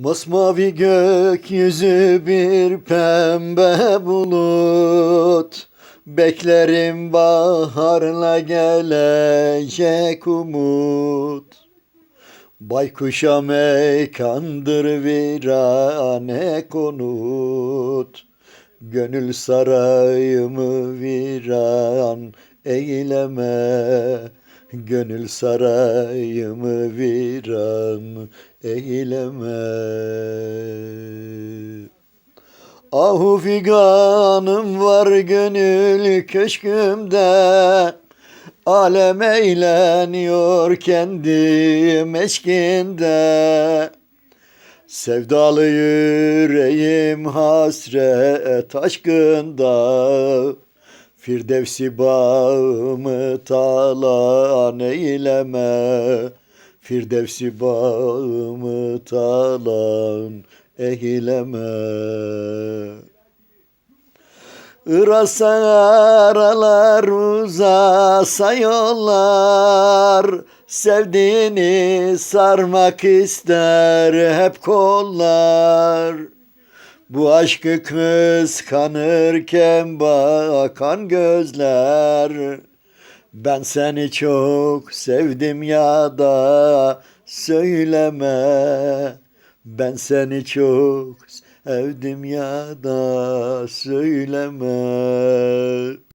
Masmavi gökyüzü bir pembe bulut. Beklerim baharla gelecek umut. Baykuşa mekandır virane konut. Gönül sarayımı viran eyleme Gönül sarayımı viran eyleme. Ahu figanım var gönül köşkümde. Alem eğleniyor kendi meşkinde. Sevdalı yüreğim hasret aşkında Firdevsi bağımı talan eyleme. Firdevsi bağımı talan eyleme. Irasa aralar uzasa yollar Sevdiğini sarmak ister hep kollar Bu aşkı kıskanırken bakan gözler. Ben seni çok sevdim ya da söyleme. Ben seni çok sevdim ya da söyleme